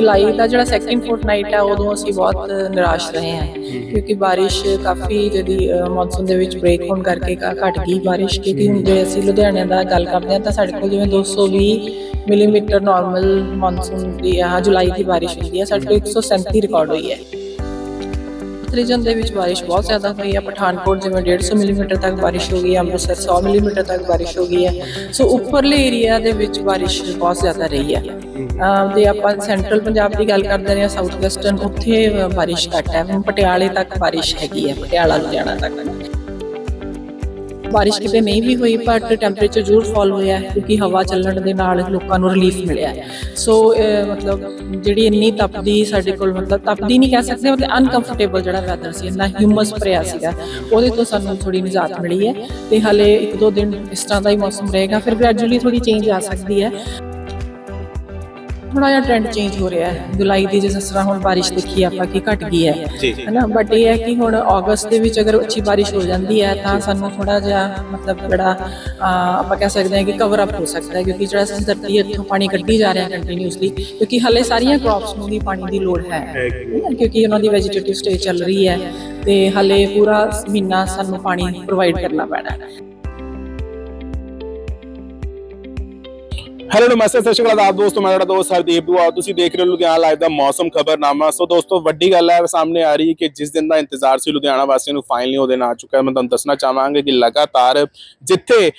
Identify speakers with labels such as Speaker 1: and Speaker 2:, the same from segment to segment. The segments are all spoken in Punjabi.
Speaker 1: ਜੁਲਾਈ ਦਾ ਜਿਹੜਾ ਸੈਕੰਡ ਫੋਰਟਨਾਈਟ ਹੈ ਉਦੋਂ ਅਸੀਂ ਬਹੁਤ ਨਿਰਾਸ਼ ਰਹੇ ਹਾਂ। ਕਿਉਂਕਿ ਬਾਰਿਸ਼ ਕਾਫੀ ਜਿਹੜੀ ਮੌਨਸੂਨ ਦੇ ਵਿੱਚ ਬ੍ਰੇਕ ਹੋਣ ਕਰਕੇ ਘ- ਘਟ ਗਈ ਬਾਰਿਸ਼। ਕਿਉਂਕਿ ਹੁਣ ਜੇ ਅਸੀਂ ਲੁਧਿਆਣੇ ਦਾ ਗੱਲ ਕਰਦੇ ਹਾਂ, ਤਾਂ ਸਾਡੇ ਕੋਲ ਜਿਵੇਂ 220 ਮਿਲੀਮੀਟਰ ਨਾਰਮਲ ਮੌਨਸੂਨ ਦੀ ਆ ਜੁਲਾਈ ਦੀ ਬਾਰਿਸ਼ ਹੁੰਦੀ ਹੈ, ਸਾਡੇ ਕੋਲ 137 ਰਿਕਾਰਡ ਹੋਈ ਹੈ। ਰੀਜਨ ਦੇ ਵਿੱਚ ਬਾਰਿਸ਼ ਬਹੁਤ ਜ਼ਿਆਦਾ ਹੋਈ ਹੈ। ਪਠਾਨਕੋਟ ਜਿਵੇਂ 150 ਮਿਲੀਮੀਟਰ ਤੱਕ ਬਾਰਿਸ਼ ਹੋ ਗਈ ਹੈ। ਅੰਮ੍ਰਿਤਸਰ 100 ਮਿਲੀਮੀਟਰ ਤੱਕ ਬਾਰਿਸ਼ ਹੋ ਗਈ ਹੈ। ਸੋ ਉੱਪਰਲੇ ਏਰੀਆ ਦੇ ਵਿੱਚ ਬਾਰਿਸ਼ ਬਹੁਤ ਜ਼ਿਆਦਾ ਰਹੀ ਹੈ। ਅਹ ਤੇ ਆਪਾਂ ਸੈਂਟਰਲ ਪੰਜਾਬ ਦੀ ਗੱਲ ਕਰਦੇ ਹਾਂ ਸਾਊਥ ਵੈਸਟਰਨ ਉੱਥੇ ਅਹ, ਬਾਰਿਸ਼ ਘੱਟ ਹੈ। ਹੁਣ ਪਟਿਆਲੇ ਤੱਕ ਬਾਰਿਸ਼ ਹੈਗੀ ਹੈ ਪਟਿਆਲਾ ਲੁਧਿਆਣਾ ਤੱਕ। ਬਾਰਿਸ਼ ਕਿਤੇ ਨਹੀਂ ਵੀ ਹੋਈ ਪਰ ਟੈਂਪਰੇਚਰ ਜ਼ਰੂਰ ਫਾਲ ਹੋਇਆ ਹੈ, ਕਿਉਂਕਿ ਹਵਾ ਚੱਲਣ ਦੇ ਨਾਲ ਲੋਕਾਂ ਨੂੰ ਰਿਲੀਫ ਮਿਲਿਆ ਸੋ ਮਤਲਬ ਜਿਹੜੀ ਇੰਨੀ ਤਪਦੀ ਸਾਡੇ ਕੋਲ, ਮਤਲਬ ਤਪਦੀ ਨਹੀਂ ਕਹਿ ਸਕਦੇ, ਮਤਲਬ ਅਨਕੰਫਰਟੇਬਲ ਜਿਹੜਾ ਵੈਦਰ ਸੀ, ਇੰਨਾ ਹਿਊਮਸ ਭਰਿਆ ਸੀਗਾ, ਉਹਦੇ ਤੋਂ ਸਾਨੂੰ ਥੋੜੀ ਨਿਜਾਤ ਮਿਲੀ ਹੈ। ਤੇ ਹਲੇ ਇੱਕ ਦੋ ਦਿਨ ਇਸ ਤਰ੍ਹਾਂ ਦਾ ਹੀ ਮੌਸਮ ਰਹੇਗਾ, ਫਿਰ ਗ੍ਰੈਜੂਅਲੀ ਥੋੜੀ ਚੇਂਜ ਆ ਸਕਦੀ ਹੈ। ਥੋੜਾ ਜਿਹਾ ਟ੍ਰੈਂਡ ਚੇਂਜ ਹੋ ਰਿਹਾ ਹੈ। ਜੁਲਾਈ ਦੀ ਜਿਸ ਤਰ੍ਹਾਂ ਹੁਣ ਬਾਰਿਸ਼ ਦੇਖੀ ਆਪਾਂ ਕਿ ਘਟ ਗਈ ਹੈ। ਹੈਨਾ? ਬਟ ਇਹ ਹੈ ਕਿ ਹੁਣ ਅਗਸਤ ਦੇ ਵਿੱਚ ਅਗਰ ਅੱਛੀ ਬਾਰਿਸ਼ ਹੋ ਜਾਂਦੀ ਹੈ ਤਾਂ ਸਾਨੂੰ ਥੋੜਾ ਜਿਹਾ ਮਤਲਬ ਜਿਹੜਾ ਆਪਾਂ ਕਹਿ ਸਕਦੇ ਹਾਂ ਕਿ ਕਵਰ ਅਪ ਹੋ ਸਕਦਾ ਹੈ। ਕਿਉਂਕਿ ਜਿਹੜਾ ਅਸੀਂ ਧਰਤੀ ਇੱਥੋਂ ਪਾਣੀ ਕੱਢੀ ਜਾ ਰਿਹਾ ਕੰਟੀਨਿਊਸਲੀ ਕਿਉਂਕਿ ਹਲੇ ਸਾਰੀਆਂ ਕ੍ਰੌਪਸ ਨੂੰ ਵੀ ਪਾਣੀ ਦੀ ਲੋੜ ਹੈ। ਕਿਉਂਕਿ ਉਹਨਾਂ ਦੀ ਵੈਜੀਟੇਟਿਵ ਸਟੇਜ ਚੱਲ ਰਹੀ ਹੈ ਤੇ ਹਲੇ ਪੂਰਾ ਮਹੀਨਾ ਸਾਨੂੰ ਪਾਣੀ ਪ੍ਰੋਵਾਈਡ ਕਰਨਾ ਪੈਣਾ ਹੈ।
Speaker 2: ਹੈਲੋ ਨਮਸਤੇ, ਸਤਿ ਸ਼੍ਰੀ ਅਕਾਲ ਆਪ ਦੋਸਤੋ, ਮੈਂ ਤੁਹਾਡਾ ਦੋਸਤ ਹਰਦੀਪ ਦੁਆ। ਤੁਸੀਂ ਦੇਖ ਰਹੇ ਹੋ ਲੁਧਿਆਣਾ ਲਾਈਵ ਦਾ ਮੌਸਮ ਖਬਰਨਾਮਾ। ਸੋ ਦੋਸਤੋ, ਵੱਡੀ ਗੱਲ ਹੈ, ਸਾਹਮਣੇ ਆ ਰਹੀ ਹੈ ਕਿ ਜਿਸ ਦਿਨ ਦਾ ਇੰਤਜ਼ਾਰ ਸੀ, ਲੁਧਿਆਣਾ ਵਾਸੀਆਂ ਨੂੰ ਫਾਈਨਲੀ ਉਹ ਦਿਨ ਆ ਚੁੱਕਾ ਮੈਂ ਤੁਹਾਨੂੰ ਦੱਸਣਾ ਚਾਹਾਂਗਾ ਕਿ ਲਗਾਤਾਰ ਜਿੱਥੇ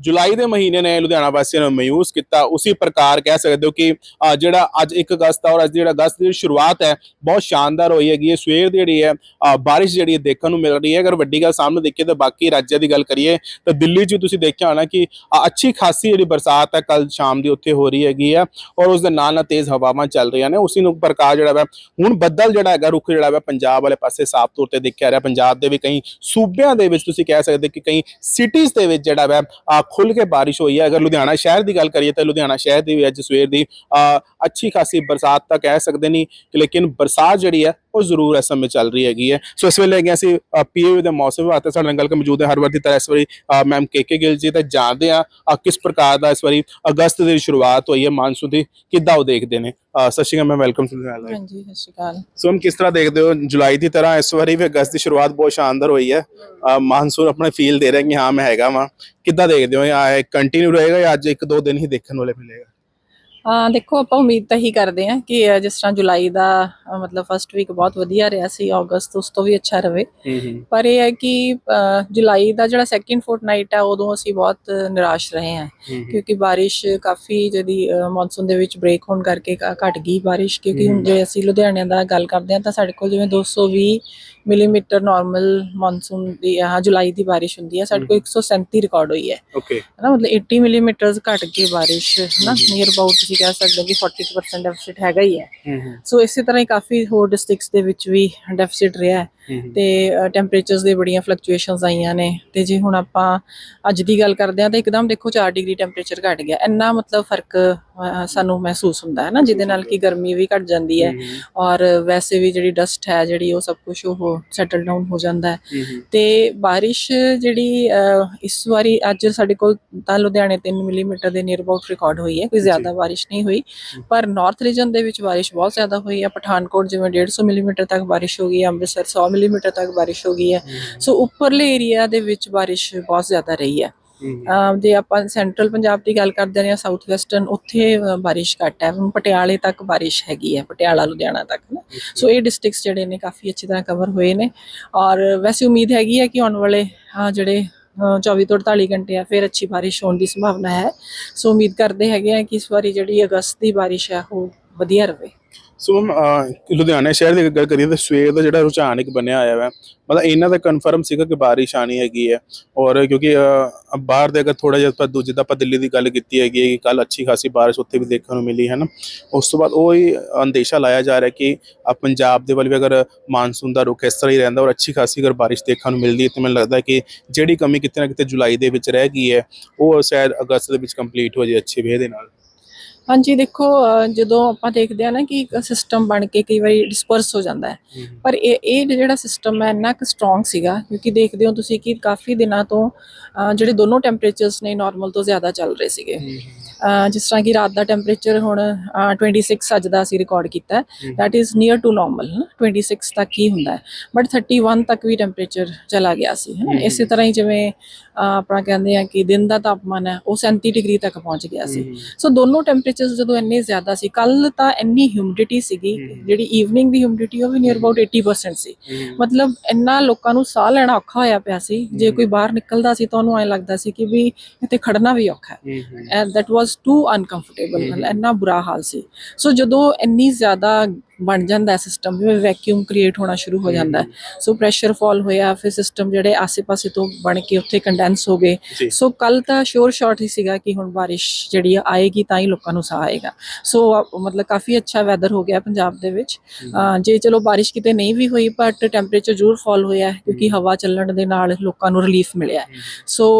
Speaker 2: ਜੁਲਾਈ ਦੇ ਮਹੀਨੇ ਨੇ ਲੁਧਿਆਣਾ ਵਾਸੀਆਂ ਨੂੰ ਮਯੂਸ ਕੀਤਾ, ਉਸੇ ਪ੍ਰਕਾਰ ਕਹਿ ਸਕਦੇ ਹੋ ਕਿ ਜਿਹੜਾ ਅੱਜ 1 ਅਗਸਤ ਔਰ ਅੱਜ ਦੀ ਜਿਹੜਾ ਅਗਸਤ ਦੀ ਸ਼ੁਰੂਆਤ ਹੈ, ਬਹੁਤ ਸ਼ਾਨਦਾਰ ਹੋਈ ਹੈਗੀ ਹੈ। ਸਵੇਰ ਦੀ ਜਿਹੜੀ ਹੈ ਬਾਰਿਸ਼ ਜਿਹੜੀ ਹੈ ਦੇਖਣ ਨੂੰ ਮਿਲ ਰਹੀ ਹੈ। ਅਗਰ ਵੱਡੀ ਗੱਲ ਸਾਹਮਣੇ ਦੇਖੀਏ ਤਾਂ ਬਾਕੀ ਰਾਜਾਂ ਦੀ ਗੱਲ ਕਰੀਏ, ਤਾਂ ਦਿੱਲੀ 'ਚ ਤੁਸੀਂ ਦੇਖਿਆ ਹੋਣਾ ਕਿ ਅੱਛੀ ਖਾਸੀ ਜਿਹੜੀ ਬਰਸਾਤ ਹੈ ਕੱਲ ਸ਼ਾਮ ਦੀ ਉੱਥੇ ਹੋ ਰਹੀ ਹੈਗੀ ਆ ਔਰ ਉਸ ਦੇ ਨਾਲ ਨਾਲ ਤੇਜ਼ ਹਵਾਵਾਂ ਚੱਲ ਰਹੀਆਂ ਨੇ ਉਸੇ ਨੂੰ ਪ੍ਰਕਾਰ ਜਿਹੜਾ ਵਾ ਹੁਣ ਬੱਦਲ ਜਿਹੜਾ ਹੈਗਾ ਰੁੱਖ ਜਿਹੜਾ ਵਾ ਪੰਜਾਬ ਵਾਲੇ ਪਾਸੇ ਸਾਫ਼ ਤੌਰ ਤੇ ਦੇਖਿਆ ਰਿਹਾ ਪੰਜਾਬ ਦੇ ਵੀ ਕਈ ਸੂਬਿਆਂ ਦੇ ਵਿੱਚ ਤੁਸੀਂ ਕਹਿ ਸਕਦੇ ਕਿ ਕਈ ਸਿਟੀਜ਼ ਦੇ ਵਿੱਚ ਜਿਹੜਾ ਵਾ ਅ, ਖੁੱਲ ਕੇ ਬਾਰਿਸ਼ ਹੋਈ ਹੈ। ਅਗਰ ਲੁਧਿਆਣਾ ਸ਼ਹਿਰ ਦੀ ਗੱਲ ਕਰੀਏ ਤਾਂ ਲੁਧਿਆਣਾ ਸ਼ਹਿਰ ਦੀ ਵੀ ਅੱਜ ਸਵੇਰ ਦੀ ਅ, ਅੱਛੀ ਖਾਸੀ ਬਰਸਾਤ ਤਾਂ ਕਹਿ ਸਕਦੇ ਨਹੀਂ ਲੇਕਿਨ ਬਰਸਾਤ ਜਿਹੜੀ ਹੈ ਉਹ ਜ਼ਰੂਰ ਇਸ ਸਮੇਂ ਚੱਲ ਰਹੀ ਹੈਗੀ ਹੈ। ਸੋ ਇਸ ਵੇਲੇ ਹੈਗੇ ਅਸੀਂ ਪੀਏ ਦੇ ਮੌਸਮ ਵਿਭਾਗ ਤੇ ਸਾਡੇ ਨਾਲ ਗੱਲ ਕਰ ਮੌਜੂਦ ਹੈ। ਹਰ ਵਾਰ ਦੀ ਤਰ੍ਹਾਂ ਇਸ ਵਾਰੀ ਮੈਮ ਕੇ ਗਿੱਲ ਜੀ ਤਾਂ ਜਾਣਦੇ ਆ ਕਿਸ ਪ੍ਰਕਾਰ ਦਾ ਇਸ ਵਾਰੀ ਅਗਸਤ ਦੀ ਸ਼ੁਰੂਆਤ ਹੋਈ ਹੈ। ਮਾਨਸੂਨ ਦੀ ਕਿੱਦਾਂ ਉਹ ਦੇਖਦੇ ਨੇ? ਸਤਿ ਸ਼੍ਰੀ ਅਕਾਲ ਮੈਂ ਵੈਲਕਮ ਟੂ ਲਾਈਵ
Speaker 1: ਹਾਂਜੀ ਸਤਿ ਸ਼੍ਰੀ ਅਕਾਲ।
Speaker 2: ਸੋ ਹਮ ਕਿਸ ਤਰ੍ਹਾਂ ਦੇਖਦੇ ਹੋ ਜੁਲਾਈ ਦੀ ਤਰ੍ਹਾਂ ਇਸ ਵਾਰੀ ਵੀ ਅਗਸਤ ਦੀ ਸ਼ੁਰੂਆਤ ਬਹੁਤ ਸ਼ਾਨਦਾਰ ਹੋਈ ਹੈ। ਮਾਨਸੂਨ ਆਪਣੇ ਫੀਲ ਦੇ ਰਿਹਾ ਕਿ ਹਾਂ ਮੈਂ ਹੈਗਾ ਵਾਂ। ਕਿੱਦਾਂ ਦੇਖਦੇ ਹੋ? ਇਹ ਕੰਟੀਨਿਊ ਰਹੇਗਾ ਜਾਂ ਅੱਜ ਇੱਕ ਦੋ ਦਿਨ ਹੀ ਦੇਖਣ ਵਾਲੇ ਮਿਲੇਗਾ?
Speaker 1: ਹਾਂ ਦੇਖੋ ਆਪਾਂ ਉਮੀਦ ਤਾਂ ਹੀ ਕਰਦੇ ਹਾਂ ਕਿ ਜਿਸ ਤਰ੍ਹਾਂ ਜੁਲਾਈ ਦਾ ਮਤਲਬ ਫਸਟ ਵੀਕ ਬਹੁਤ ਵਧੀਆ ਰਿਹਾ ਸੀ ਅਗਸਤ ਉਸ ਤੋਂ ਵੀ ਅੱਛਾ ਰਵੇ। ਪਰ ਇਹ ਹੈ ਕਿ ਜੁਲਾਈ ਦਾ ਜਿਹੜਾ ਸੈਕੰਡ ਫੋਰਟਨਾਈਟ ਹੈ ਉਦੋਂ ਅਸੀਂ ਬਹੁਤ ਨਿਰਾਸ਼ ਰਹੇ ਹਾਂ। ਕਿਉਂਕਿ ਬਾਰਿਸ਼ ਕਾਫੀ ਜਿਹੜੀ ਮੌਨਸੂਨ ਦੇ ਵਿੱਚ ਬ੍ਰੇਕ ਹੋਣ ਕਰਕੇ ਘਟ ਗਈ ਬਾਰਿਸ਼। ਕਿਉਂਕਿ ਹੁਣ ਜੇ ਅਸੀਂ ਲੁਧਿਆਣੇ ਦਾ ਗੱਲ ਕਰਦੇ ਹਾਂ ਤਾਂ ਸਾਡੇ ਕੋਲ ਜਿਵੇਂ 220 ਮਿਲੀਮੀਟਰ ਨਾਰਮਲ ਮੌਨਸੂਨ ਦੀ ਆ ਜੁਲਾਈ ਦੀ ਬਾਰਿਸ਼ ਹੁੰਦੀ ਹੈ ਸਾਡੇ ਕੋਲ 137 ਰਿਕਾਰਡ ਹੋਈ ਹੈ।
Speaker 2: ਓਕੇ
Speaker 1: ਹਨਾ ਮਤਲਬ 80 ਮਿਲੀਮੀਟਰਸ ਘਟ ਕੇ ਬਾਰਿਸ਼ ਹਨਾ ਨੀਅਰ ਅਬਾਊਟ ਤੁਸੀਂ ਕਹਿ ਸਕਦੇ ਹੋ ਕਿ 40% ਡੈਫਿਸਿਟ ਹੈਗਾ ਹੀ ਹੈ। ਸੋ ਇਸੇ ਤਰ੍ਹਾਂ ਹੀ ਕਾਫੀ ਹੋਰ ਡਿਸਟ੍ਰਿਕਟਸ ਦੇ ਵਿੱਚ ਵੀ ਡੈਫਿਸਿਟ ਰਿਹਾ ਹੈ। ਤੇ ਟੈਂਪਰੇਚਰਸ ਦੇ ਬੜੀਆਂ ਫਲਕਚੁਏਸ਼ਨਸ ਆਈਆਂ ਨੇ। ਤੇ ਜੇ ਹੁਣ ਆਪਾਂ ਅੱਜ ਦੀ ਗੱਲ ਕਰਦੇ ਹਾਂ ਤਾਂ ਇੱਕਦਮ ਦੇਖੋ 4 ਡਿਗਰੀ ਟੈਂਪਰੇਚਰ ਘਟ ਗਿਆ। ਇੰਨਾ ਮਤਲਬ ਫ਼ਰਕ ਸਾਨੂੰ ਮਹਿਸੂਸ ਹੁੰਦਾ ਹੈ ਨਾ ਜਿਹਦੇ ਨਾਲ ਕਿ ਗਰਮੀ ਵੀ ਘਟ ਜਾਂਦੀ ਹੈ। ਔਰ ਵੈਸੇ ਵੀ ਜਿਹੜੀ ਡਸਟ ਹੈ ਜਿਹੜੀ ਉਹ ਸਭ ਕੁਝ ਉਹ ਸੈਟਲ ਡਾਊਨ ਹੋ ਜਾਂਦਾ ਹੈ। ਤੇ ਬਾਰਿਸ਼ ਜਿਹੜੀ ਇਸ ਵਾਰੀ ਅੱਜ ਸਾਡੇ ਕੋਲ ਤਾਂ ਲੁਧਿਆਣੇ 3 ਮਿਲੀਮੀਟਰ ਦੇ ਨੀਅਰ ਅਬਾਊਟ ਰਿਕਾਰਡ ਹੋਈ ਹੈ। ਕੋਈ ਜ਼ਿਆਦਾ ਬਾਰਿਸ਼ ਨਹੀਂ ਹੋਈ। ਪਰ ਨਾਰਥ ਰੀਜਨ ਦੇ ਵਿੱਚ ਬਾਰਿਸ਼ ਬਹੁਤ ਜ਼ਿਆਦਾ ਹੋਈ ਹੈ। ਪਠਾਨਕੋਟ ਜਿਵੇਂ 150 ਮਿਲੀਮੀਟਰ ਤੱਕ ਬਾਰਿਸ਼ ਹੋ ਗਈ ਅੰਮ੍ਰਿਤਸਰ 100 ਮਿਲੀਮੀਟਰ ਤੱਕ ਬਾਰਿਸ਼ ਹੋ ਗਈ ਹੈ। ਸੋ ਉੱਪਰਲੇ ਏਰੀਆ ਦੇ ਵਿੱਚ ਬਾਰਿਸ਼ ਬਹੁਤ ਜ਼ਿਆਦਾ ਰਹੀ ਹੈ। ਜੇ ਆਪਾਂ ਸੈਂਟਰਲ ਪੰਜਾਬ ਦੀ ਗੱਲ ਕਰਦੇ ਹਾਂ ਸਾਊਥ ਵੈਸਟਰਨ ਉੱਥੇ ਬਾਰਿਸ਼ ਘੱਟ ਹੈ। ਪਟਿਆਲੇ ਤੱਕ ਬਾਰਿਸ਼ ਹੈਗੀ ਹੈ ਪਟਿਆਲਾ ਲੁਧਿਆਣਾ ਤੱਕ ਨਾ। ਸੋ ਇਹ ਡਿਸਟ੍ਰਿਕਟਸ ਜਿਹੜੇ ਨੇ ਕਾਫੀ ਅੱਛੀ ਤਰ੍ਹਾਂ ਕਵਰ ਹੋਏ ਨੇ। ਔਰ ਵੈਸੇ ਉਮੀਦ ਹੈਗੀ ਹੈ ਕਿ ਆਉਣ ਵਾਲੇ ਜਿਹੜੇ ਅਹ, 24 ਤੋਂ 48 ਘੰਟੇ ਆ ਫਿਰ ਅੱਛੀ ਬਾਰਿਸ਼ ਹੋਣ ਦੀ ਸੰਭਾਵਨਾ ਹੈ। ਸੋ ਉਮੀਦ ਕਰਦੇ ਹੈਗੇ ਆ ਕਿ ਇਸ ਵਾਰੀ ਜਿਹੜੀ ਅਗਸਤ ਦੀ ਬਾਰਿਸ਼ ਹੈ ਉਹ ਵਧੀਆ ਰਵੇ
Speaker 2: ਸੋ ਮੈਮ ਲੁਧਿਆਣਾ ਸ਼ਹਿਰ ਦੀ ਗੱਲ ਕਰੀਏ ਤਾਂ ਸਵੇਰ ਦਾ ਜਿਹੜਾ ਰੁਝਾਨ ਇੱਕ ਬਣਿਆ ਹੋਇਆ ਹੈ ਮਤਲਬ ਇਹਨਾਂ ਦਾ ਕਨਫਰਮ ਸੀਗਾ ਕਿ ਬਾਰਿਸ਼ ਆਣੀ ਹੈਗੀ ਹੈ। ਔਰ ਕਿਉਂਕਿ ਬਾਹਰ ਦੇ ਅਗਰ ਥੋੜਾ ਜਿਹਾ ਆਪਾਂ ਦੂਜੇ ਦਾ ਆਪਾਂ ਦਿੱਲੀ ਦੀ ਗੱਲ ਕੀਤੀ ਹੈਗੀ ਹੈ ਕਿ ਕੱਲ ਅੱਛੀ ਖਾਸੀ ਬਾਰਿਸ਼ ਉੱਥੇ ਵੀ ਦੇਖਣ ਨੂੰ ਮਿਲੀ ਹੈ ਨਾ ਉਸ ਤੋਂ ਬਾਅਦ ਉਹ ਹੀ ਅੰਦੇਸ਼ਾ ਲਾਇਆ ਜਾ ਰਿਹਾ ਕਿ ਅਹ, ਪੰਜਾਬ ਦੇ ਵੱਲ ਵੀ ਅਗਰ ਮਾਨਸੂਨ ਦਾ ਰੁਖ ਇਸ ਤਰ੍ਹਾਂ ਹੀ ਰਹਿੰਦਾ ਔਰ ਅੱਛੀ ਖਾਸੀ ਅਗਰ ਬਾਰਿਸ਼ ਦੇਖਣ ਨੂੰ ਮਿਲਦੀ ਹੈ ਤਾਂ ਮੈਨੂੰ ਲੱਗਦਾ ਕਿ ਜਿਹੜੀ ਕਮੀ ਕਿਤੇ ਨਾ ਕਿਤੇ ਜੁਲਾਈ ਦੇ ਵਿੱਚ ਰਹਿ ਗਈ ਹੈ ਉਹ ਸ਼ਾਇਦ ਅਗਸਤ ਦੇ ਵਿੱਚ ਕੰਪਲੀਟ ਹੋ ਜੇ ਅੱਛੇ ਵੇ ਦੇ ਨਾਲ।
Speaker 1: ਹਾਂਜੀ ਦੇਖੋ ਅਹ ਜਦੋਂ ਆਪਾਂ ਦੇਖਦੇ ਆ ਨਾ ਕਿ ਇੱਕ ਸਿਸਟਮ ਬਣ ਕੇ ਕਈ ਵਾਰੀ ਡਿਸਪਰਸ ਹੋ ਜਾਂਦਾ ਹੈ। ਪਰ ਇਹ ਇਹ ਜਿਹੜਾ ਸਿਸਟਮ ਹੈ ਇੰਨਾ ਕੁ ਸਟਰੋਂਗ ਸੀਗਾ ਕਿਉਂਕਿ ਦੇਖਦੇ ਹੋ ਤੁਸੀਂ ਕਿ ਕਾਫੀ ਦਿਨਾਂ ਤੋਂ ਅਹ ਜਿਹੜੇ ਦੋਨੋਂ ਟੈਂਪਰੇਚਰਸ ਨੇ ਨਾਰਮਲ ਤੋਂ ਜ਼ਿਆਦਾ ਚੱਲ ਰਹੇ ਸੀਗੇ। ਅਹ ਜਿਸ ਤਰ੍ਹਾਂ ਕਿ ਰਾਤ ਦਾ ਟੈਂਪਰੇਚਰ ਹੁਣ ਅਹ 26 ਅੱਜ ਦਾ ਅਸੀਂ ਰਿਕਾਰਡ ਕੀਤਾ that is near to normal 26 ਤੱਕ ਹੀ ਹੁੰਦਾ ਹੈ। ਬਟ 31 ਤੱਕ ਵੀ ਟੈਂਪਰੇਚਰ ਚਲਾ ਗਿਆ ਸੀ ਹੈ ਨਾ। ਇਸੇ ਤਰ੍ਹਾਂ ਹੀ ਜਿਵੇਂ ਅਹ ਆਪਣਾ ਕਹਿੰਦੇ ਆ ਕਿ ਦਿਨ ਦਾ ਤਾਪਮਾਨ ਹੈ ਉਹ 37 ਡਿਗਰੀ ਤੱਕ ਪਹੁੰਚ ਗਿਆ ਸੀ। ਸੋ ਦੋਨੋਂ ਟੈਂਪਰੇਚਰਸ ਜਦੋਂ ਇੰਨੇ ਜ਼ਿਆਦਾ ਸੀ ਕੱਲ ਤਾਂ ਇੰਨੀ ਹਿਊਮਿਡਿਟੀ ਸੀਗੀ ਜਿਹੜੀ ਈਵਨਿੰਗ ਦੀ ਹਿਊਮਿਡਿਟੀ ਉਹ ਵੀ ਨੀਅਰ ਅਬਾਊਟ 80% ਸੀ। ਮਤਲਬ ਇੰਨਾ ਲੋਕਾਂ ਨੂੰ ਸਾਹ ਲੈਣਾ ਔਖਾ ਹੋਇਆ ਪਿਆ ਸੀ ਜੇ ਕੋਈ ਬਾਹਰ ਨਿਕਲਦਾ ਸੀ ਤਾਂ ਉਹਨੂੰ ਐ ਲੱਗਦਾ ਸੀ ਕਿ ਵੀ ਇੱਥੇ ਖੜਨਾ ਵੀ ਔਖਾ ਹੈ। ਐਂਡ was too uncomfortable ਮਤਲਬ ਇੰਨਾ ਬੁਰਾ ਹਾਲ ਸੀ। ਸੋ ਜਦੋਂ ਇੰਨੀ ਜ਼ਿਆਦਾ ਬਣ ਜਾਂਦਾ ਸਿਸਟਮ ਜਿਵੇਂ ਵੈਕਿਊਮ ਕ੍ਰੀਏਟ ਹੋਣਾ ਸ਼ੁਰੂ ਹੋ ਜਾਂਦਾ ਸੋ ਪ੍ਰੈਸ਼ਰ ਫਾਲ ਹੋਇਆ ਫਿਰ ਸਿਸਟਮ ਜਿਹੜੇ ਆਸੇ-ਪਾਸੇ ਤੋਂ ਬਣ ਕੇ ਉੱਥੇ ਕੰਡੈਂਸ ਹੋ ਗਏ। ਸੋ ਕੱਲ ਤਾਂ ਸ਼ੋਰ ਸ਼ਾਰਟ ਹੀ ਸੀਗਾ ਕਿ ਹੁਣ ਬਾਰਿਸ਼ ਜਿਹੜੀ ਆਏਗੀ ਤਾਂ ਹੀ ਲੋਕਾਂ ਨੂੰ ਸਾਹ ਆਏਗਾ। ਸੋ ਮਤਲਬ ਕਾਫੀ ਅੱਛਾ ਵੈਦਰ ਹੋ ਗਿਆ ਪੰਜਾਬ ਦੇ ਵਿੱਚ। ਜੇ ਚਲੋ ਬਾਰਿਸ਼ ਕਿਤੇ ਨਹੀਂ ਵੀ ਹੋਈ ਬਟ ਟੈਂਪਰੇਚਰ ਜ਼ਰੂਰ ਫਾਲ ਹੋਇਆ ਕਿਉਂਕਿ ਹਵਾ ਚੱਲਣ ਦੇ ਨਾਲ ਲੋਕਾਂ ਨੂੰ ਰਿਲੀਫ ਮਿਲਿਆ। ਸੋ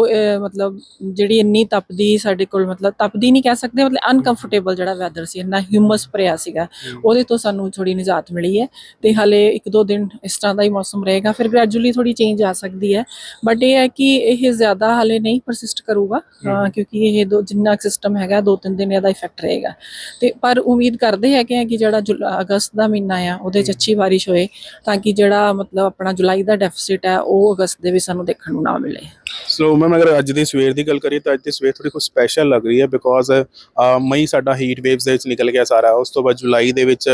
Speaker 1: ਮਤਲਬ ਜਿਹੜੀ ਇੰਨੀ ਤਪਦੀ ਸਾਡੇ ਕੋਲ ਮਤਲਬ ਤਪਦੀ ਨਹੀਂ ਕਹਿ ਸਕਦੇ ਮਤਲਬ ਅਨਕੰਫਰਟੇਬਲ ਜਿਹੜਾ ਵੈਦਰ ਸੀ ਇੰਨਾ ਹਿਊਮਸ ਭਰਿਆ ਸੀਗਾ ਉਹਦੇ ਤੋਂ ਸਾਨੂੰ ਥੋੜੀ ਨਿਜਾਤ ਮਿਲੀ ਹੈ ਤੇ ਹਲੇ ਇੱਕ ਦੋ ਦਿਨ ਇਸ ਤਰ੍ਹਾਂ ਦਾ ਹੀ ਮੌਸਮ ਰਹੇਗਾ ਫਿਰ ਗ੍ਰੈਜੂਅਲੀ ਥੋੜੀ ਚੇਂਜ ਆ ਸਕਦੀ ਹੈ। ਬਟ ਇਹ ਹੈ ਕਿ ਇਹ ਜ਼ਿਆਦਾ ਹਲੇ ਨਹੀਂ ਪਰਸਿਸਟ ਕਰੂਗਾ ਕਿਉਂਕਿ ਇਹ ਦੋ ਜਿੰਨਾ ਸਿਸਟਮ ਹੈਗਾ ਦੋ ਤਿੰਨ ਦਿਨ ਇਹਦਾ ਇਫੈਕਟ ਰਹੇਗਾ। ਤੇ ਪਰ ਉਮੀਦ ਕਰਦੇ ਹੈਗੇ ਆ ਕਿ ਜਿਹੜਾ ਅਗਸਤ ਦਾ ਮਹੀਨਾ ਆ ਉਹਦੇ ਚ ਅੱਛੀ ਬਾਰਿਸ਼ ਹੋਏ ਤਾਂ ਕਿ ਜਿਹੜਾ ਮਤਲਬ ਆਪਣਾ ਜੁਲਾਈ ਦਾ ਡੈਫਿਸਿਟ ਹੈ ਉਹ ਅਗਸਤ ਦੇ ਵਿੱਚ ਸਾਨੂੰ ਦੇਖਣ ਨੂੰ ਨਾ ਮਿਲੇ।
Speaker 2: ਸੋ ਮੈਮ ਅਗਰ ਅੱਜ ਦੀ ਸਵੇਰ ਦੀ ਗੱਲ ਕਰੀਏ ਤਾਂ ਅੱਜ ਦੀ ਸਵੇਰ ਥੋੜੀ ਕੁਝ ਸਪੈਸ਼ਲ ਲੱਗ ਰਹੀ ਹੈ ਬਿਕੋਜ਼ ਮਈ ਸਾਡਾ ਹੀਟ ਵੇਵਸ ਦੇ ਵਿੱਚ ਨਿਕਲ ਗਿਆ ਸਾਰਾ। ਉਸ ਤੋਂ ਬਾਅਦ ਜੁਲਾਈ ਦੇ ਵਿੱਚ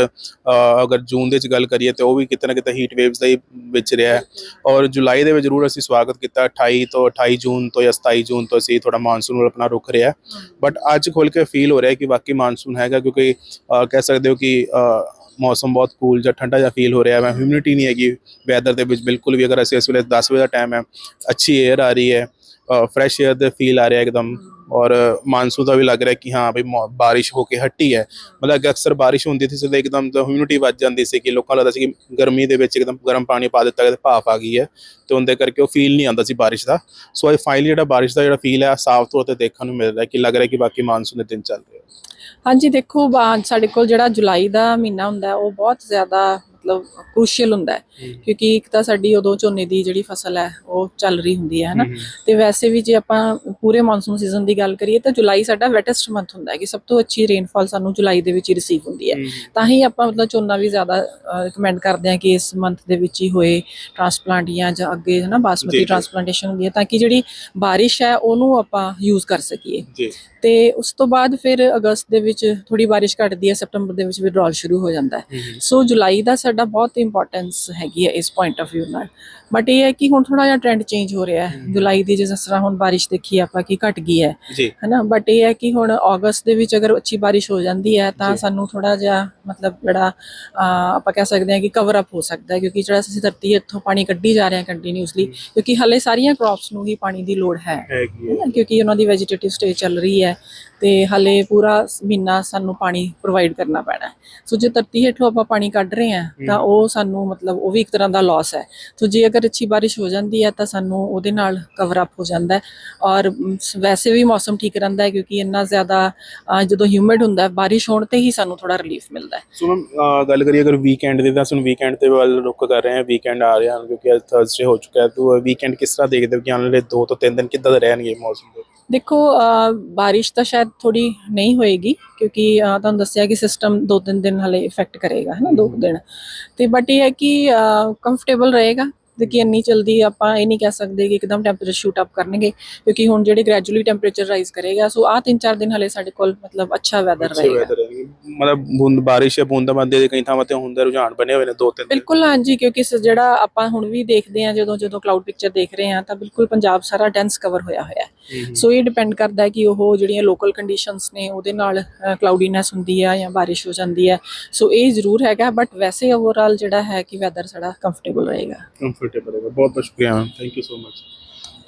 Speaker 2: ਅਗਰ ਜੂਨ ਦੇ ਵਿੱਚ ਗੱਲ ਕਰੀਏ ਤੇ ਉਹ ਵੀ ਕਿਤੇ ਨਾ ਕਿਤੇ ਹੀਟ ਵੇਵਸ ਦਾ ਹੀ ਵਿੱਚ ਰਿਹਾ ਹੈ। ਔਰ ਜੁਲਾਈ ਦੇ ਵਿੱਚ ਜ਼ਰੂਰ ਅਸੀਂ ਸਵਾਗਤ ਕੀਤਾ 28 ਤੋਂ 28 ਜੂਨ ਤੋਂ ਜਾਂ 27 ਜੂਨ ਤੋਂ ਅਸੀਂ ਥੋੜਾ ਮਾਨਸੂਨ ਆਪਣਾ ਰੁਖ ਰਿਹਾ ਬਟ ਅੱਜ ਖੁੱਲ ਕੇ ਫੀਲ ਹੋ ਰਿਹਾ ਕਿ ਵਾਕਈ ਮਾਨਸੂਨ ਹੈਗਾ ਕਿਉਂਕਿ ਕਹਿ ਸਕਦੇ ਹੋ ਕਿ ਮੌਸਮ ਬਹੁਤ ਕੂਲ ਜਾਂ ਠੰਡਾ ਜਿਹਾ ਫੀਲ ਹੋ ਰਿਹਾ ਹੈ ਹਿਊਮਿਡਿਟੀ ਨਹੀਂ ਹੈਗੀ ਵੈਦਰ ਦੇ ਵਿੱਚ ਬਿਲਕੁਲ ਵੀ ਅਗਰ ਅਸੀਂ ਇਸ ਵੇਲੇ 10 ਵਜੇ ਦਾ ਟਾਈਮ ਹੈ, ਅੱਛੀ 에ਅਰ ਆ ਰਹੀ ਹੈ ਫਰੈਸ਼ 에ਅਰ ਦੇ ਫੀਲ ਆ ਰਿਹਾ ਇੱਕਦਮ। ਔਰ ਮਾਨਸੂਨ ਦਾ ਵੀ ਲੱਗ ਰਿਹਾ ਕਿ ਹਾਂ ਭਈ ਮੌ- ਬਾਰਿਸ਼ ਹੋ ਕੇ ਹਟੀ ਹੈ। ਮਤਲਬ ਕਿ ਅਕਸਰ ਬਾਰਿਸ਼ ਹੁੰਦੀ ਸੀ ਤੇ ਇੱਕਦਮ ਹਿਊਮਿਡਿਟੀ ਵੱਧ ਜਾਂਦੀ ਸੀ ਕਿ ਲੋਕਾਂ ਨੂੰ ਲੱਗਦਾ ਸੀ ਕਿ ਗਰਮੀ ਦੇ ਵਿੱਚ ਇੱਕਦਮ ਗਰਮ ਪਾਣੀ ਪਾ ਦਿੱਤਾ ਗਿਆ ਤੇ ਭਾਫ ਆ ਗਈ ਹੈ ਤੇ ਉਹਦੇ ਕਰਕੇ ਉਹ ਫੀਲ ਨਹੀਂ ਆਉਂਦਾ ਸੀ ਬਾਰਿਸ਼ ਦਾ। ਸੋ ਇਹ ਫਾਈਨਲੀ ਜਿਹੜਾ ਬਾਰਿਸ਼ ਦਾ ਜਿਹੜਾ ਫੀਲ ਹੈ ਸਾਫ਼ ਤੌਰ ਤੇ ਦੇਖਣ ਨੂੰ ਮਿਲ ਰਿਹਾ ਕਿ ਲੱਗ ਰਿਹਾ ਕਿ ਬਾਕੀ ਮਾਨਸੂਨ ਦੇ ਦਿਨ ਚੱਲ ਰਹੇ
Speaker 1: ਹਾਂਜੀ, ਦੇਖੋ ਸਾਡੇ ਕੋਲ ਜਿਹੜਾ ਜੁਲਾਈ ਦਾ ਮਹੀਨਾ ਹੁੰਦਾ ਉਹ ਬਹੁਤ ਜ਼ਿਆਦਾ ਮਤਲਬ ਕ੍ਰੂਸ਼ੀਅਲ ਹੁੰਦਾ ਹੈ। ਕਿਉਂਕਿ ਇੱਕ ਤਾਂ ਸਾਡੀ ਉਦੋਂ ਝੋਨੇ ਦੀ ਜਿਹੜੀ ਫਸਲ ਹੈ ਉਹ ਚੱਲ ਰਹੀ ਹੁੰਦੀ ਹੈ ਹਨਾ। ਤੇ ਵੈਸੇ ਵੀ ਜੇ ਆਪਾਂ ਪੂਰੇ ਮੌਨਸੂਨ ਸੀਜ਼ਨ ਦੀ ਗੱਲ ਕਰੀਏ ਤਾਂ ਜੁਲਾਈ ਸਾਡਾ ਵੈਟੈਸਟ ਮੰਥ ਹੁੰਦਾ ਹੈ ਕਿ ਸਭ ਤੋਂ ਅੱਛੀ ਰੇਨਫਾਲ ਸਾਨੂੰ ਜੁਲਾਈ ਦੇ ਵਿੱਚ ਹੀ ਰਿਸੀਵ ਹੁੰਦੀ ਹੈ। ਤਾਂ ਹੀ ਆਪਾਂ ਮਤਲਬ ਝੋਨਾ ਵੀ ਜ਼ਿਆਦਾ ਰეკਮੈਂਡ ਕਰਦੇ ਹਾਂ ਕਿ ਇਸ ਮੰਥ ਦੇ ਵਿੱਚ ਹੀ ਹੋਏ ਟ੍ਰਾਂਸਪਲਾਂਟ ਜਾਂ ਜਾਂ ਅੱਗੇ ਹੈ ਨਾ
Speaker 2: ਜੀ,
Speaker 1: ਬਾਸਮਤੀ। ਟ੍ਰਾਂਸਪਲਾਂਟੇਸ਼ਨ ਹੁੰਦੀ ਹੈ ਤਾਂ ਕਿ ਜਿਹੜੀ ਬਾਰਿਸ਼ ਹੈ ਉਹਨੂੰ ਆਪਾਂ ਯੂਜ਼ ਕਰ ਸਕੀਏ।
Speaker 2: ਜੀ।
Speaker 1: ਤੇ ਉਸ ਤੋਂ ਬਾਅਦ ਫਿਰ ਅਗਸਤ ਦੇ ਵਿੱਚ ਥੋੜੀ ਬਾਰਿਸ਼ ਘਟਦੀ ਹੈ ਸਪਟੰਬਰ ਦੇ ਵਿੱਚ ਵਿਡਰਾਲ ਸ਼ੁਰੂ ਹੋ ਜਾਂਦਾ ਹੈ। ਸੋ ਜੁਲਾਈ ਦਾ ਸਾਡਾ ਬਹੁਤ ਇੰਪੋਰਟੈਂਸ ਹੈਗੀ ਹੈ ਇਸ ਪੁਆਇੰਟ ਆਫ View ਨਾਲ। ਬਟ ਇਹ ਹੈ ਕਿ ਹੁਣ ਥੋੜਾ ਜਿਹਾ ਟ੍ਰੈਂਡ ਚੇਂਜ ਹੋ ਰਿਹਾ ਹੈ। ਜੁਲਾਈ ਦੀ ਜਿਸ ਤਰ੍ਹਾਂ ਹੁਣ ਬਾਰਿਸ਼ ਦੇਖੀ ਆਪਾਂ ਕਿ ਘਟ ਗਈ ਹੈ।
Speaker 2: ਜੀ।
Speaker 1: ਹੈਨਾ? ਬਟ ਇਹ ਹੈ ਕਿ ਹੁਣ ਅਗਸਤ ਦੇ ਵਿੱਚ ਅਗਰ ਅੱਛੀ ਬਾਰਿਸ਼ ਹੋ ਜਾਂਦੀ ਹੈ ਤਾਂ ਸਾਨੂੰ ਥੋੜਾ ਜਿਹਾ ਮਤਲਬ ਜਿਹੜਾ ਆਪਾਂ ਕਹਿ ਸਕਦੇ ਹਾਂ ਕਿ ਕਵਰ ਅਪ ਹੋ ਸਕਦਾ ਹੈ। ਕਿਉਂਕਿ ਜਿਹੜਾ ਅਸੀਂ ਧਰਤੀ ਹੇਠੋਂ ਪਾਣੀ ਕੱਢੀ ਜਾ ਰਹੇ ਹਾਂ ਕੰਟੀਨਿਊਸਲੀ ਕਿਉਂਕਿ ਹਲੇ ਸਾਰੀਆਂ ਕ੍ਰੌਪਸ ਨੂੰ ਹੀ ਪਾਣੀ ਦੀ ਲੋੜ ਹੈ।
Speaker 2: ਹੈਗੀ ਹੈ।
Speaker 1: ਕਿਉਂਕਿ ਉਹਨਾਂ ਦੀ ਵੈਜੀਟੇਟਿਵ ਸਟੇਜ ਚੱਲ ਰਹੀ ਹੈ। ਤੇ ਹਲੇ ਪੂਰਾ ਮਹੀਨਾ ਸਾਨੂੰ ਪਾਣੀ ਪ੍ਰੋਵਾਈਡ ਕਰਨਾ ਪੈਣਾ ਸੋ ਜੇ ਧਰਤੀ ਹੇਠੋਂ ਆਪਾਂ ਪਾਣੀ ਕੱਢ ਰਹੇ ਹਾਂ ਤਾਂ ਉਹ ਸਾਨੂੰ ਮਤਲਬ ਉਹ ਵੀ ਇੱਕ ਤਰ੍ਹਾਂ ਦਾ ਲਾਸ ਹੈ। ਸੋ ਜੇ ਅਗਰ ਅੱਛੀ ਬਾਰਿਸ਼ ਹੋ ਜਾਂਦੀ ਹੈ ਤਾਂ ਸਾਨੂੰ ਉਹਦੇ ਨਾਲ ਕਵਰ ਅਪ ਹੋ ਜਾਂਦਾ ਹੈ। ਔਰ ਵੈਸੇ ਵੀ ਮੌਸਮ ਠੀਕ ਰਹਿੰਦਾ ਹੈ ਕਿਉਂਕਿ ਇੰਨਾ ਜ਼ਿਆਦਾ ਜਦੋਂ ਹਿਊਮਿਡ ਹੁੰਦਾ ਹੈ ਬਾਰਿਸ਼ ਹੋਣ ਤੇ ਹੀ ਸਾਨੂੰ ਥੋੜਾ ਰਿਲੀਫ ਮਿਲਦਾ ਹੈ।
Speaker 2: ਸੋ ਮੈਮ ਗੱਲ ਕਰੀਏ ਅਗਰ ਵੀਕਐਂਡ ਦੀ ਤਾਂ ਅਸੀਂ ਵੀਕਐਂਡ ਤੇ ਵੱਲ ਰੁਕ ਕਰ ਰਹੇ ਹਾਂ। ਵੀਕਐਂਡ ਆ ਰਿਹਾ ਕਿਉਂਕਿ ਅੱਜ ਥਰਸਡੇ ਹੋ ਚੁੱਕਾ ਹੈ। ਤਾਂ ਵੀਕਐਂਡ ਕਿਸ ਤਰ੍ਹਾਂ ਦੇਖਦੇ ਹੋ ਕਿ ਆਉਣ ਵਾਲੇ 2 ਤੋਂ 3 ਦਿਨ ਕਿੱਦਾਂ ਦੇ ਰਹਿਣਗੇ ਮੌਸਮ ਦੇ?
Speaker 1: ਦੇਖੋ ਬਾਰਿਸ਼ ਤਾਂ ਸ਼ਾਇਦ ਥੋੜੀ ਨਹੀਂ ਹੋਏਗੀ ਕਿਉਂਕਿ ਤੁਹਾਨੂੰ ਦੱਸਿਆ ਕਿ ਸਿਸਟਮ ਦੋ ਤਿੰਨ ਦਿਨ ਹਲੇ ਇਫੈਕਟ ਕਰੇਗਾ ਹੈ ਨਾ ਦੋ ਦਿਨ। ਤੇ ਬਟ ਇਹ ਹੈ ਕਿ ਕੰਫਰਟੇਬਲ ਰਹੇਗਾ ਕਿ ਇੰਨੀ ਜਲਦੀ ਆਪਾਂ ਇਹ ਨਹੀਂ ਕਹਿ ਸਕਦੇ ਕਿ ਇੱਕਦਮ ਟੈਂਪਰੇਚਰ ਸ਼ੂਟ ਅਪ ਕਰਨਗੇ ਕਿਉਂਕਿ ਹੁਣ ਜਿਹੜੇ ਗ੍ਰੈਜੂਅਲੀ ਟੈਂਪਰੇਚਰ ਰਾਈਜ਼ ਕਰੇਗਾ ਸੋ ਆ ਤਿੰਨ ਚਾਰ ਦਿਨ ਹਲੇ ਸਾਡੇ ਕੋਲ ਮਤਲਬ ਅੱਛਾ ਵੈਦਰ ਰਹੇਗਾ।
Speaker 2: ਮਤਲਬ ਬੂੰਦ ਬਾਰਿਸ਼ ਜਾਂ ਬੂੰਦਾਬਾਂਦੀ ਦੇ ਕਈ ਥਾਵਾਂ ਤੇ ਹੁੰਦਾ ਰੁਝਾਨ ਬਣੇ ਹੋਏ ਨੇ ਦੋ ਤਿੰਨ
Speaker 1: ਬਿਲਕੁਲ ਹਾਂਜੀ ਕਿਉਂਕਿ ਜਿਹੜਾ ਆਪਾਂ ਹੁਣ ਵੀ ਦੇਖਦੇ ਹਾਂ ਜਦੋਂ ਜਦੋਂ ਕਲਾਉਡ ਪਿਕਚਰ ਦੇਖ ਰਹੇ ਹਾਂ ਤਾਂ ਬਿਲਕੁਲ ਪੰਜਾਬ ਸਾਰਾ ਡੈਂਸ ਕਵਰ ਹੋਇਆ ਹੋਇਆ ਹੈ। ਸੋ ਇਹ ਡਿਪੈਂਡ ਕਰਦਾ ਹੈ ਕਿ ਉਹ ਜਿਹੜੀਆਂ ਲੋਕਲ ਕੰਡੀਸ਼ਨਸ ਨੇ ਉਹਦੇ ਨਾਲ ਕਲਾਉਡੀਨੈਸ ਹੁੰਦੀ ਹੈ ਜਾਂ ਬਾਰਿਸ਼ ਹੋ ਜਾਂਦੀ ਹੈ। ਸੋ ਇਹ ਜ਼ਰੂਰ ਹੈਗਾ ਬਟ ਵੈਸੇ ਓਵਰਆਲ ਜਿਹੜਾ ਹੈ ਕਿ ਵੈਦਰ ਸਾਡਾ ਕੰਫਰਟੇਬਲ ਰਹੇਗਾ।
Speaker 2: ਕੰਫਰਟੇਬਲ ਹੈਗਾ ਬਹੁਤ ਬਹੁਤ ਸ਼ੁਕਰੀਆ ma'am. Thank you so much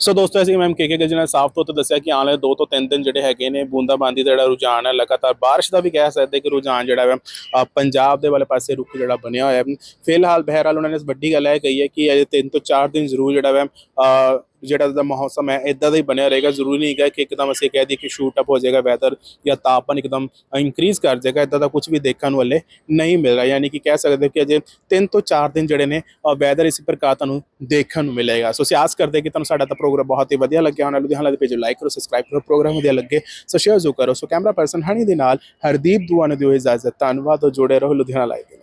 Speaker 2: so ਦੋਸਤੋ, ਅਸੀਂ ਮੈਮ ਕੇ ਕੇ ਗਜ ਨੇ ਸਾਫ਼ ਤੌਰ ਤੇ ਦੱਸਿਆ ਕਿ ਆਉਣ ਵਾਲੇ 2 ਤੋਂ 3 ਦਿਨ ਜਿਹੜੇ ਹੈਗੇ ਨੇ, ਬੂੰਦਾਬਾਂਦੀ ਦਾ ਜਿਹੜਾ ਰੁਝਾਨ ਹੈ, ਲਗਾਤਾਰ ਬਾਰਿਸ਼ ਦਾ ਵੀ ਕਹਿ ਸਕਦੇ ਕਿ ਰੁਝਾਨ ਜਿਹੜਾ ਹੈ ਪੰਜਾਬ ਦੇ ਵਾਲੇ ਪਾਸੇ ਰੁਖ ਜਿਹੜਾ ਬਣਿਆ ਹੋਇਆ ਹੈ। ਫਿਲਹਾਲ ਬਹਿਰਾਲ ਉਹਨਾਂ ਨੇ ਇਸ ਵੱਡੀ ਗੱਲ ਇਹ ਕਹੀ ਹੈ ਕਿ ਅਜੇ 3 ਤੋਂ 4 ਦਿਨ ਜ਼ਰੂਰ ਜਿਹੜਾ ਹੈ ਜਿਹੜਾ ਦਾ ਮੌਸਮ ਹੈ ਇਦਾਂ ਦਾ ਹੀ ਬਣਿਆ ਰਹੇਗਾ। ਜ਼ਰੂਰੀ ਨਹੀਂ ਹੈਗਾ ਕਿ ਇੱਕਦਮ ਅਸੀਂ ਕਹਿ ਦਈਏ ਕਿ ਸ਼ੂਟ ਅਪ ਹੋ ਜਾਏਗਾ ਵੈਦਰ ਜਾਂ ਤਾਪਮਾਨ ਇੱਕਦਮ ਇਨਕਰੀਜ਼ ਕਰ ਜਾਏਗਾ। ਇਦਾਂ ਦਾ ਕੁਝ ਵੀ ਦੇਖਣ ਨੂੰ ਹਲੇ ਨਹੀਂ ਮਿਲ ਰਿਹਾ। ਯਾਨੀ ਕਿ ਕਹਿ ਸਕਦੇ ਹੋ ਕਿ ਅਜੇ 3 ਤੋਂ 4 ਦਿਨ ਜਿਹੜੇ ਨੇ ਵੈਦਰ ਇਸ ਪ੍ਰਕਾਰ ਤੁਹਾਨੂੰ ਦੇਖਣ ਨੂੰ ਮਿਲੇਗਾ। ਸੋ ਅਸੀਂ ਆਸ ਕਰਦੇ ਕਿ ਤੁਹਾਨੂੰ ਸਾਡਾ ਤਾਂ ਪ੍ਰੋਗਰਾਮ ਬਹੁਤ ਹੀ ਵਧੀਆ ਲੱਗਿਆ ਹੋਣਾ। ਲੁਧਿਆਣਾ ਦੇ ਪੇਜ ਲਾਈਕ ਕਰੋ ਸਬਸਕ੍ਰਾਈਬ ਕਰੋ ਪ੍ਰੋਗਰਾਮ ਵਧੀਆ ਲੱਗੇ ਸੋ ਸ਼ੇਅਰ ਜ਼ਰੂਰ ਕਰੋ। ਸੋ ਕੈਮਰਾ ਪਰਸਨ ਹਣੀ ਦੇ ਨਾਲ ਹਰਦੀਪ ਦੁਆਨ ਦਿਓ ਇਜਾਜ਼ਤ। ਧੰਨਵਾਦ ਹੋ ਜੁੜੇ ਰਹੋ ਲੁਧਿਆਣਾ ਲਾਈਵ ਦੇ